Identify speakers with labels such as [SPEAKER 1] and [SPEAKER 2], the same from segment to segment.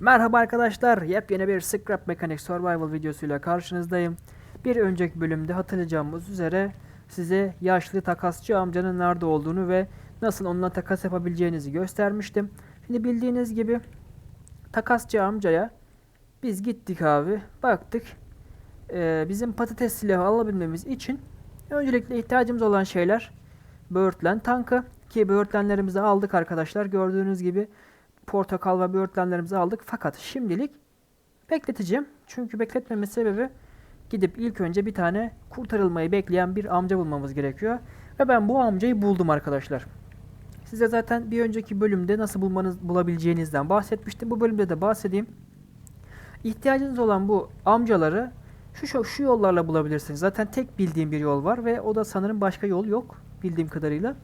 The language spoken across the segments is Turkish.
[SPEAKER 1] Merhaba arkadaşlar, yepyeni bir Scrap Mechanic Survival videosuyla karşınızdayım. Bir önceki bölümde hatırlayacağımız üzere size yaşlı takasçı amcanın nerede olduğunu ve nasıl onunla takas yapabileceğinizi göstermiştim. Şimdi bildiğiniz gibi takasçı amcaya biz gittik abi, baktık. Ee, bizim patates silahı alabilmemiz için öncelikle ihtiyacımız olan şeyler Birdland tankı ki Birdland'lerimizi aldık arkadaşlar. Gördüğünüz gibi portakal ve böğürtlenlerimizi aldık. Fakat şimdilik bekleteceğim. Çünkü bekletmeme sebebi gidip ilk önce bir tane kurtarılmayı bekleyen bir amca bulmamız gerekiyor. Ve ben bu amcayı buldum arkadaşlar. Size zaten bir önceki bölümde nasıl bulmanız bulabileceğinizden bahsetmiştim. Bu bölümde de bahsedeyim. İhtiyacınız olan bu amcaları şu, şu yollarla bulabilirsiniz. Zaten tek bildiğim bir yol var ve o da sanırım başka yol yok bildiğim kadarıyla.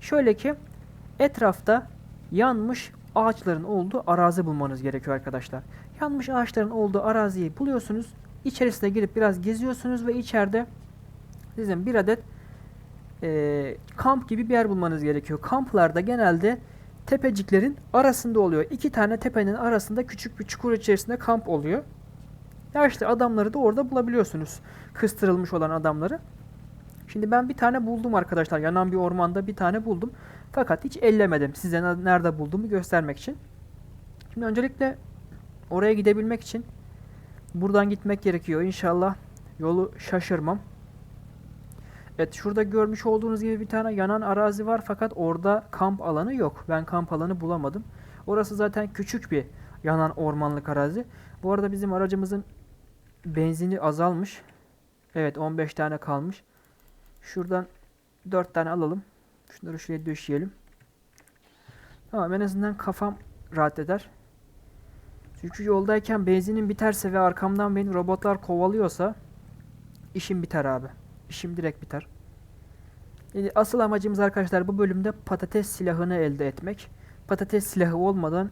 [SPEAKER 1] Şöyle ki etrafta yanmış ağaçların olduğu arazi bulmanız gerekiyor arkadaşlar. Yanmış ağaçların olduğu araziyi buluyorsunuz. İçerisine girip biraz geziyorsunuz ve içeride sizin bir adet eee, kamp gibi bir yer bulmanız gerekiyor. Kamplarda genelde tepeciklerin arasında oluyor. İki tane tepenin arasında küçük bir çukur içerisinde kamp oluyor. Yaşlı adamları da orada bulabiliyorsunuz. Kıstırılmış olan adamları. Şimdi ben bir tane buldum arkadaşlar. Yanan bir ormanda bir tane buldum. Fakat hiç ellemedim. Size ne- nerede bulduğumu göstermek için. Şimdi öncelikle oraya gidebilmek için buradan gitmek gerekiyor. İnşallah yolu şaşırmam. Evet şurada görmüş olduğunuz gibi bir tane yanan arazi var fakat orada kamp alanı yok. Ben kamp alanı bulamadım. Orası zaten küçük bir yanan ormanlık arazi. Bu arada bizim aracımızın benzini azalmış. Evet 15 tane kalmış. Şuradan 4 tane alalım. Şunları şuraya döşeyelim. Tamam en azından kafam rahat eder. Çünkü yoldayken benzinim biterse ve arkamdan beni robotlar kovalıyorsa işim biter abi. İşim direkt biter. Yani asıl amacımız arkadaşlar bu bölümde patates silahını elde etmek. Patates silahı olmadan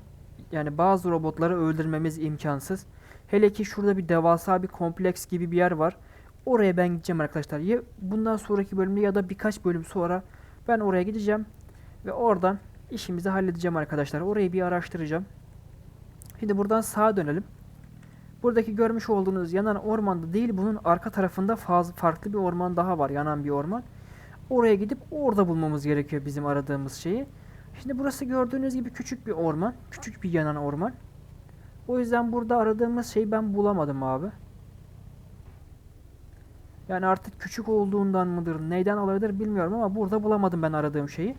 [SPEAKER 1] yani bazı robotları öldürmemiz imkansız. Hele ki şurada bir devasa bir kompleks gibi bir yer var. Oraya ben gideceğim arkadaşlar. Ya bundan sonraki bölümde ya da birkaç bölüm sonra ben oraya gideceğim ve oradan işimizi halledeceğim arkadaşlar. Orayı bir araştıracağım. Şimdi buradan sağa dönelim. Buradaki görmüş olduğunuz yanan ormanda değil bunun arka tarafında fazla farklı bir orman daha var. Yanan bir orman. Oraya gidip orada bulmamız gerekiyor bizim aradığımız şeyi. Şimdi burası gördüğünüz gibi küçük bir orman. Küçük bir yanan orman. O yüzden burada aradığımız şeyi ben bulamadım abi. Yani artık küçük olduğundan mıdır, neyden olabilir bilmiyorum ama burada bulamadım ben aradığım şeyi.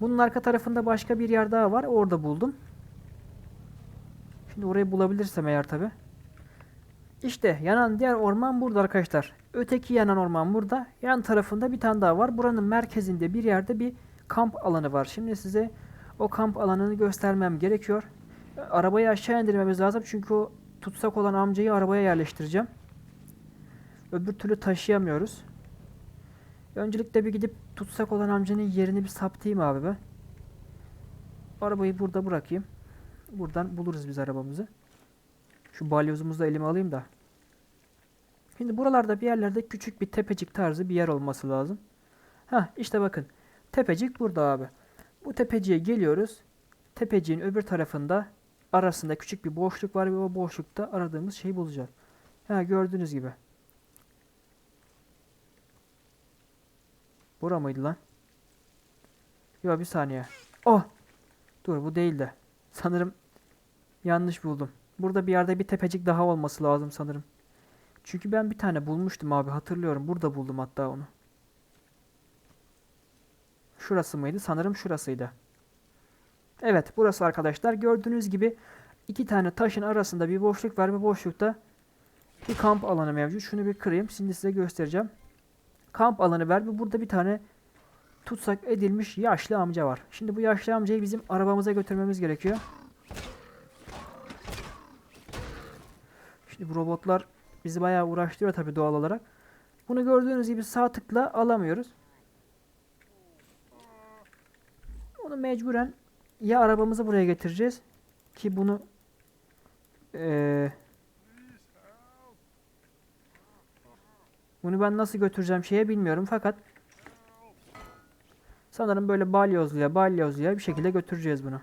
[SPEAKER 1] Bunun arka tarafında başka bir yer daha var. Orada buldum. Şimdi orayı bulabilirsem eğer tabi. İşte yanan diğer orman burada arkadaşlar. Öteki yanan orman burada. Yan tarafında bir tane daha var. Buranın merkezinde bir yerde bir kamp alanı var. Şimdi size o kamp alanını göstermem gerekiyor. Arabayı aşağı indirmemiz lazım. Çünkü o tutsak olan amcayı arabaya yerleştireceğim. Öbür türlü taşıyamıyoruz. Öncelikle bir gidip tutsak olan amcanın yerini bir saptayım abi ben. Arabayı burada bırakayım. Buradan buluruz biz arabamızı. Şu balyozumuzu da elime alayım da. Şimdi buralarda bir yerlerde küçük bir tepecik tarzı bir yer olması lazım. Hah işte bakın. Tepecik burada abi. Bu tepeciye geliyoruz. Tepeciğin öbür tarafında arasında küçük bir boşluk var ve o boşlukta aradığımız şeyi bulacağız. Ha gördüğünüz gibi. Bura mıydı lan? Yok bir saniye. Oh! Dur bu değil de. Sanırım yanlış buldum. Burada bir yerde bir tepecik daha olması lazım sanırım. Çünkü ben bir tane bulmuştum abi hatırlıyorum. Burada buldum hatta onu. Şurası mıydı? Sanırım şurasıydı. Evet burası arkadaşlar. Gördüğünüz gibi iki tane taşın arasında bir boşluk var ve boşlukta bir kamp alanı mevcut. Şunu bir kırayım. Şimdi size göstereceğim. Kamp alanı var ve burada bir tane tutsak edilmiş yaşlı amca var. Şimdi bu yaşlı amcayı bizim arabamıza götürmemiz gerekiyor. Şimdi bu robotlar bizi bayağı uğraştırıyor tabii doğal olarak. Bunu gördüğünüz gibi sağ tıkla alamıyoruz. Onu mecburen ya arabamızı buraya getireceğiz ki bunu eee Bunu ben nasıl götüreceğim şeye bilmiyorum fakat sanırım böyle balyozluya balyozluya bir şekilde götüreceğiz bunu.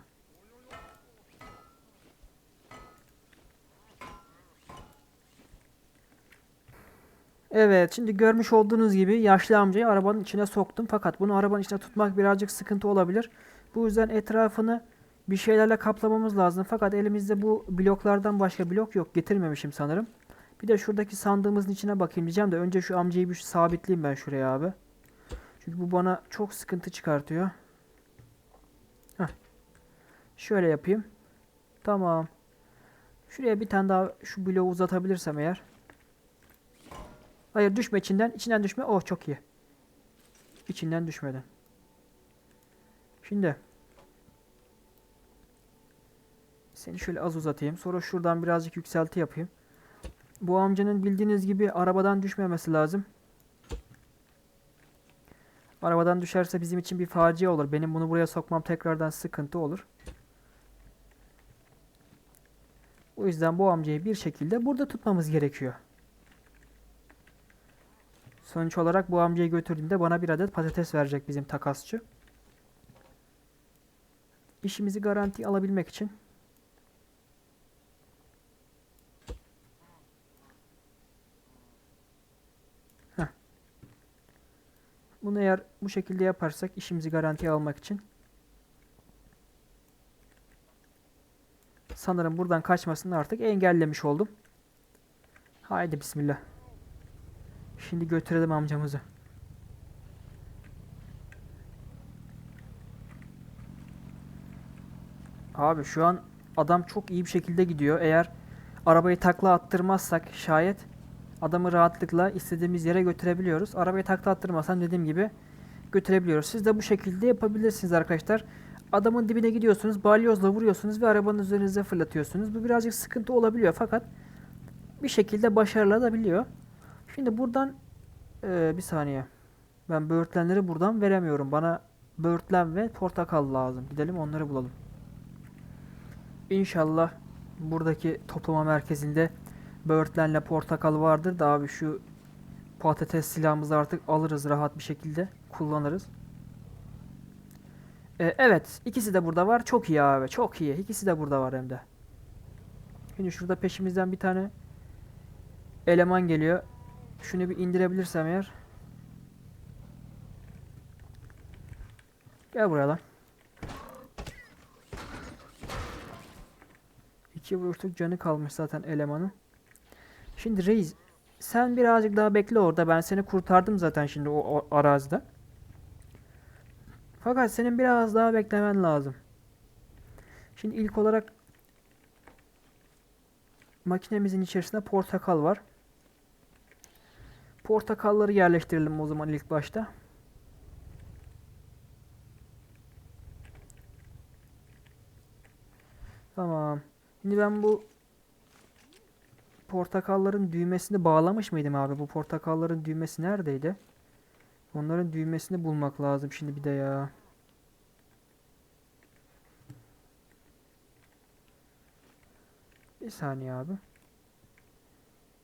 [SPEAKER 1] Evet şimdi görmüş olduğunuz gibi yaşlı amcayı arabanın içine soktum fakat bunu arabanın içine tutmak birazcık sıkıntı olabilir. Bu yüzden etrafını bir şeylerle kaplamamız lazım fakat elimizde bu bloklardan başka blok yok getirmemişim sanırım. Bir de şuradaki sandığımızın içine bakayım diyeceğim de önce şu amcayı bir sabitleyeyim ben şuraya abi. Çünkü bu bana çok sıkıntı çıkartıyor. Heh. Şöyle yapayım. Tamam. Şuraya bir tane daha şu bloğu uzatabilirsem eğer. Hayır düşme içinden. İçinden düşme. Oh çok iyi. İçinden düşmeden. Şimdi. Seni şöyle az uzatayım. Sonra şuradan birazcık yükselti yapayım. Bu amcanın bildiğiniz gibi arabadan düşmemesi lazım. Arabadan düşerse bizim için bir facia olur. Benim bunu buraya sokmam tekrardan sıkıntı olur. O yüzden bu amcayı bir şekilde burada tutmamız gerekiyor. Sonuç olarak bu amcayı götürdüğümde bana bir adet patates verecek bizim takasçı. İşimizi garanti alabilmek için Bunu eğer bu şekilde yaparsak işimizi garantiye almak için sanırım buradan kaçmasını artık engellemiş oldum. Haydi bismillah. Şimdi götürelim amcamızı. Abi şu an adam çok iyi bir şekilde gidiyor. Eğer arabayı takla attırmazsak şayet adamı rahatlıkla istediğimiz yere götürebiliyoruz. Arabayı takla attırmasam dediğim gibi götürebiliyoruz. Siz de bu şekilde yapabilirsiniz arkadaşlar. Adamın dibine gidiyorsunuz, balyozla vuruyorsunuz ve arabanın üzerinize fırlatıyorsunuz. Bu birazcık sıkıntı olabiliyor fakat bir şekilde başarılabiliyor. Şimdi buradan ee, bir saniye. Ben böğürtlenleri buradan veremiyorum. Bana böğürtlen ve portakal lazım. Gidelim onları bulalım. İnşallah buradaki toplama merkezinde böğürtlenle portakal vardır da abi şu patates silahımızı artık alırız rahat bir şekilde. Kullanırız. Ee, evet. ikisi de burada var. Çok iyi abi. Çok iyi. İkisi de burada var hem de. Şimdi şurada peşimizden bir tane eleman geliyor. Şunu bir indirebilirsem eğer. Gel buraya lan. İki vuruşluk canı kalmış zaten elemanın. Şimdi reis sen birazcık daha bekle orada. Ben seni kurtardım zaten şimdi o, arazide. Fakat senin biraz daha beklemen lazım. Şimdi ilk olarak makinemizin içerisinde portakal var. Portakalları yerleştirelim o zaman ilk başta. Tamam. Şimdi ben bu portakalların düğmesini bağlamış mıydım abi? Bu portakalların düğmesi neredeydi? Onların düğmesini bulmak lazım şimdi bir de ya. Bir saniye abi.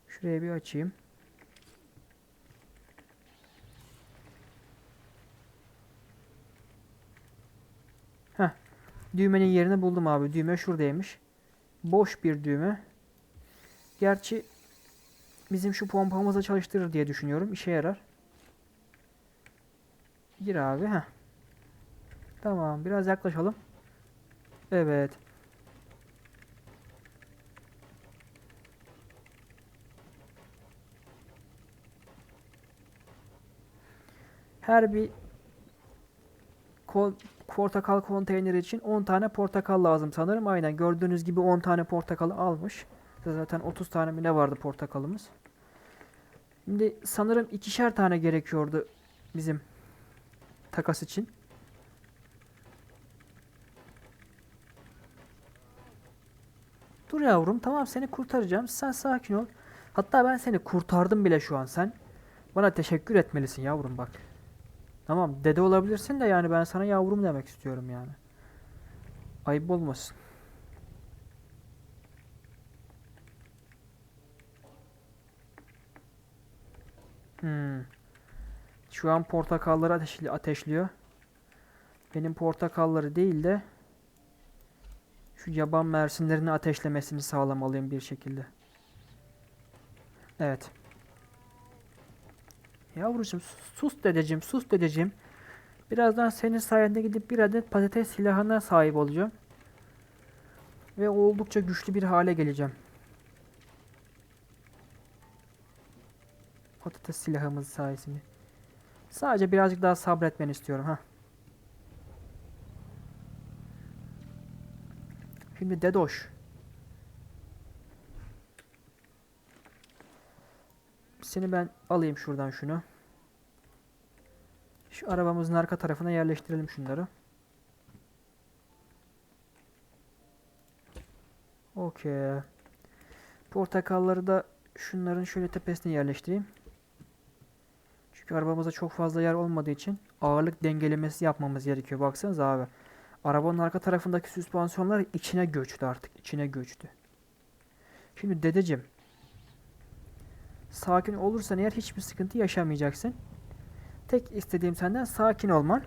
[SPEAKER 1] Şuraya bir açayım. Heh. Düğmenin yerini buldum abi. Düğme şuradaymış. Boş bir düğme. Gerçi bizim şu pompamızı çalıştırır diye düşünüyorum. İşe yarar. Gir abi. Heh. Tamam. Biraz yaklaşalım. Evet. Her bir portakal konteyneri için 10 tane portakal lazım sanırım. Aynen gördüğünüz gibi 10 tane portakal almış. Zaten 30 tane mi ne vardı portakalımız. Şimdi sanırım ikişer tane gerekiyordu bizim takas için. Dur yavrum tamam seni kurtaracağım. Sen sakin ol. Hatta ben seni kurtardım bile şu an sen. Bana teşekkür etmelisin yavrum bak. Tamam dede olabilirsin de yani ben sana yavrum demek istiyorum yani. Ayıp olmasın. Hmm. Şu an portakalları ateşli ateşliyor. Benim portakalları değil de şu yaban mersinlerini ateşlemesini sağlamalıyım bir şekilde. Evet. Yavrucuğum sus, dedeciğim sus dedeciğim. Birazdan senin sayende gidip bir adet patates silahına sahip olacağım. Ve oldukça güçlü bir hale geleceğim. Patates silahımız sayesinde. Sadece birazcık daha sabretmeni istiyorum ha. Şimdi Dedoş. Seni ben alayım şuradan şunu. Şu arabamızın arka tarafına yerleştirelim şunları. Okey. Portakalları da şunların şöyle tepesine yerleştireyim. Çünkü arabamızda çok fazla yer olmadığı için ağırlık dengelemesi yapmamız gerekiyor. Baksanıza abi. Arabanın arka tarafındaki süspansiyonlar içine göçtü artık. içine göçtü. Şimdi dedeciğim. Sakin olursan eğer hiçbir sıkıntı yaşamayacaksın. Tek istediğim senden sakin olman.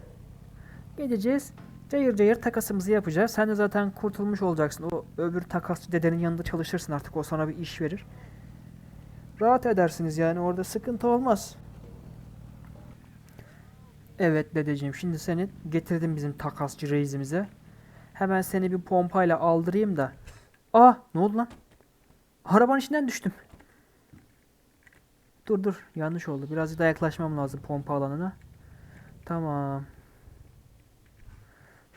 [SPEAKER 1] Gideceğiz. Cayır cayır takasımızı yapacağız. Sen de zaten kurtulmuş olacaksın. O öbür takasçı dedenin yanında çalışırsın artık. O sana bir iş verir. Rahat edersiniz yani. Orada sıkıntı olmaz. Evet dedeciğim. Şimdi seni getirdim bizim takasçı reisimize. Hemen seni bir pompayla aldırayım da. Aa ne oldu lan? Arabanın içinden düştüm. Dur dur yanlış oldu. Birazcık daha yaklaşmam lazım pompa alanına. Tamam.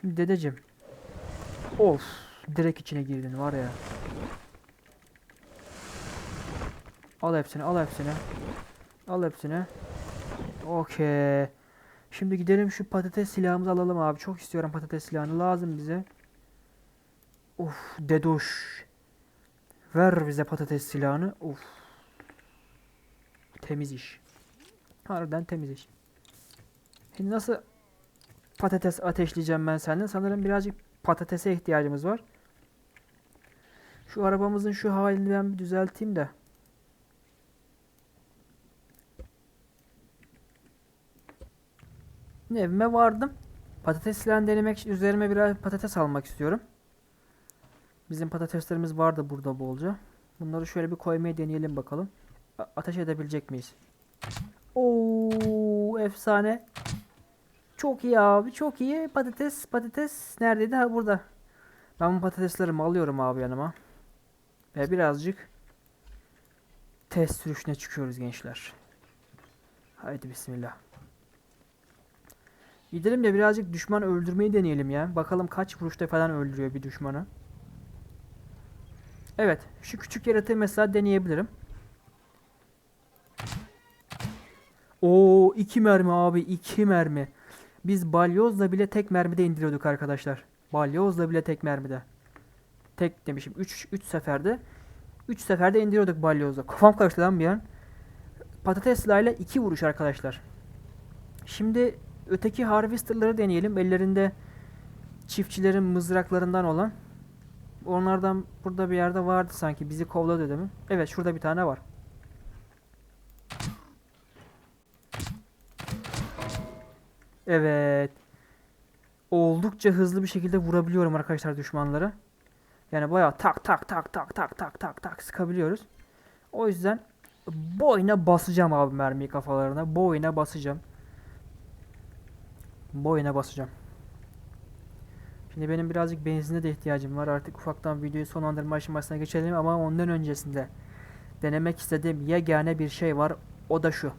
[SPEAKER 1] Şimdi dedeciğim. Of. Direkt içine girdin var ya. Al hepsini al hepsini. Al hepsini. Okey. Şimdi gidelim şu patates silahımızı alalım abi. Çok istiyorum patates silahını. Lazım bize. Of dedoş. Ver bize patates silahını. Of. Temiz iş. Harbiden temiz iş. Şimdi nasıl patates ateşleyeceğim ben senden? Sanırım birazcık patatese ihtiyacımız var. Şu arabamızın şu halini ben bir düzelteyim de. Evime vardım. Patates silahını denemek için üzerime biraz patates almak istiyorum. Bizim patateslerimiz vardı burada bolca. Bunları şöyle bir koymaya deneyelim bakalım. A- ateş edebilecek miyiz? Oo, efsane. Çok iyi abi, çok iyi. Patates, patates neredeydi? Ha burada. Ben bu patateslerimi alıyorum abi yanıma. Ve birazcık test sürüşüne çıkıyoruz gençler. Haydi bismillah. Gidelim de birazcık düşman öldürmeyi deneyelim ya. Bakalım kaç vuruşta falan öldürüyor bir düşmanı. Evet, şu küçük yaratığı mesela deneyebilirim. Oo iki mermi abi iki mermi. Biz balyozla bile tek mermide indiriyorduk arkadaşlar. Balyozla bile tek mermide. Tek demişim 3 3 seferde. 3 seferde indiriyorduk balyozla. Kafam karıştı lan bir an. Patates silahıyla 2 vuruş arkadaşlar. Şimdi öteki harvesterları deneyelim. Ellerinde çiftçilerin mızraklarından olan. Onlardan burada bir yerde vardı sanki. Bizi kovladı mi? Evet şurada bir tane var. Evet. Oldukça hızlı bir şekilde vurabiliyorum arkadaşlar düşmanları. Yani bayağı tak tak tak tak tak tak tak tak sıkabiliyoruz. O yüzden boyuna basacağım abi mermiyi kafalarına. Boyuna basacağım. Boyuna basacağım. Şimdi benim birazcık benzine de ihtiyacım var. Artık ufaktan videoyu sonlandırma aşamasına geçelim ama ondan öncesinde denemek istediğim yegane bir şey var. O da şu.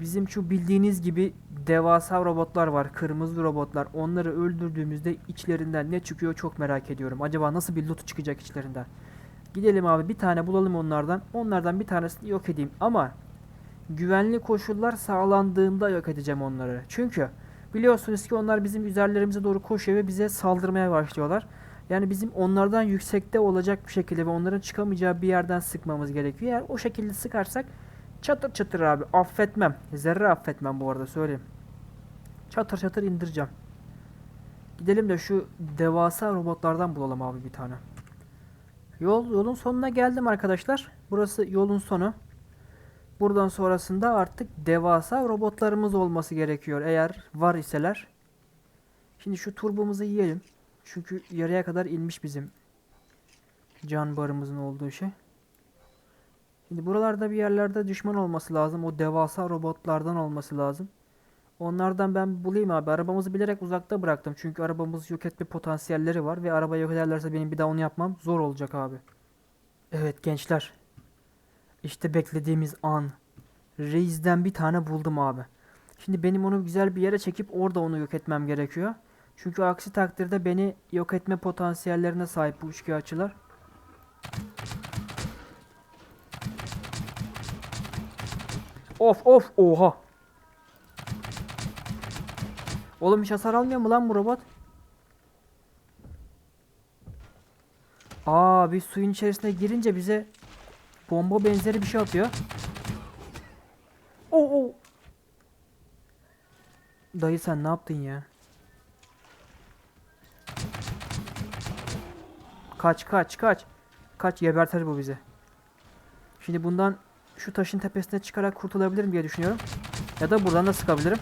[SPEAKER 1] Bizim şu bildiğiniz gibi devasa robotlar var. Kırmızı robotlar. Onları öldürdüğümüzde içlerinden ne çıkıyor çok merak ediyorum. Acaba nasıl bir loot çıkacak içlerinden? Gidelim abi bir tane bulalım onlardan. Onlardan bir tanesini yok edeyim. Ama güvenli koşullar sağlandığında yok edeceğim onları. Çünkü biliyorsunuz ki onlar bizim üzerlerimize doğru koşuyor ve bize saldırmaya başlıyorlar. Yani bizim onlardan yüksekte olacak bir şekilde ve onların çıkamayacağı bir yerden sıkmamız gerekiyor. Eğer o şekilde sıkarsak çatır çatır abi affetmem. Zerre affetmem bu arada söyleyeyim. Çatır çatır indireceğim. Gidelim de şu devasa robotlardan bulalım abi bir tane. Yol yolun sonuna geldim arkadaşlar. Burası yolun sonu. Buradan sonrasında artık devasa robotlarımız olması gerekiyor eğer var iseler. Şimdi şu turbomuzu yiyelim. Çünkü yarıya kadar inmiş bizim can barımızın olduğu şey. Şimdi buralarda bir yerlerde düşman olması lazım. O devasa robotlardan olması lazım. Onlardan ben bulayım abi. Arabamızı bilerek uzakta bıraktım. Çünkü arabamız yok etme potansiyelleri var. Ve arabayı yok ederlerse benim bir daha onu yapmam zor olacak abi. Evet gençler. İşte beklediğimiz an. Reis'den bir tane buldum abi. Şimdi benim onu güzel bir yere çekip orada onu yok etmem gerekiyor. Çünkü aksi takdirde beni yok etme potansiyellerine sahip bu üçkağıtçılar. Of of oha. Oğlum hiç hasar almıyor mu lan bu robot? Aa bir suyun içerisine girince bize bomba benzeri bir şey atıyor. Oo, oo. Dayı sen ne yaptın ya? Kaç kaç kaç. Kaç gebertir bu bizi. Şimdi bundan şu taşın tepesine çıkarak kurtulabilirim diye düşünüyorum. Ya da buradan da sıkabilirim.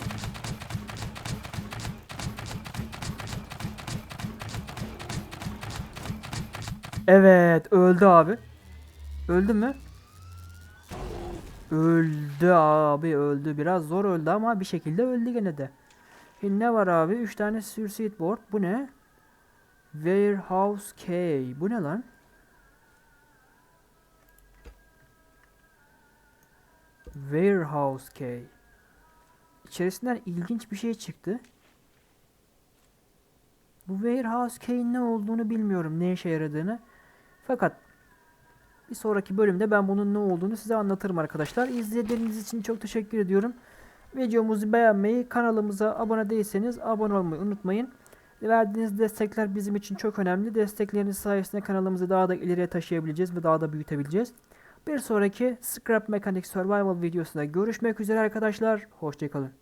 [SPEAKER 1] Evet öldü abi. Öldü mü? Öldü abi öldü. Biraz zor öldü ama bir şekilde öldü gene de. Şimdi ne var abi? 3 tane suicide board. Bu ne? Warehouse K. Bu ne lan? Warehouse K. İçerisinden ilginç bir şey çıktı. Bu Warehouse K'in ne olduğunu bilmiyorum. Ne işe yaradığını. Fakat bir sonraki bölümde ben bunun ne olduğunu size anlatırım arkadaşlar. İzlediğiniz için çok teşekkür ediyorum. Videomuzu beğenmeyi, kanalımıza abone değilseniz abone olmayı unutmayın. Verdiğiniz destekler bizim için çok önemli. Destekleriniz sayesinde kanalımızı daha da ileriye taşıyabileceğiz ve daha da büyütebileceğiz. Bir sonraki Scrap Mechanic Survival videosunda görüşmek üzere arkadaşlar. Hoşçakalın.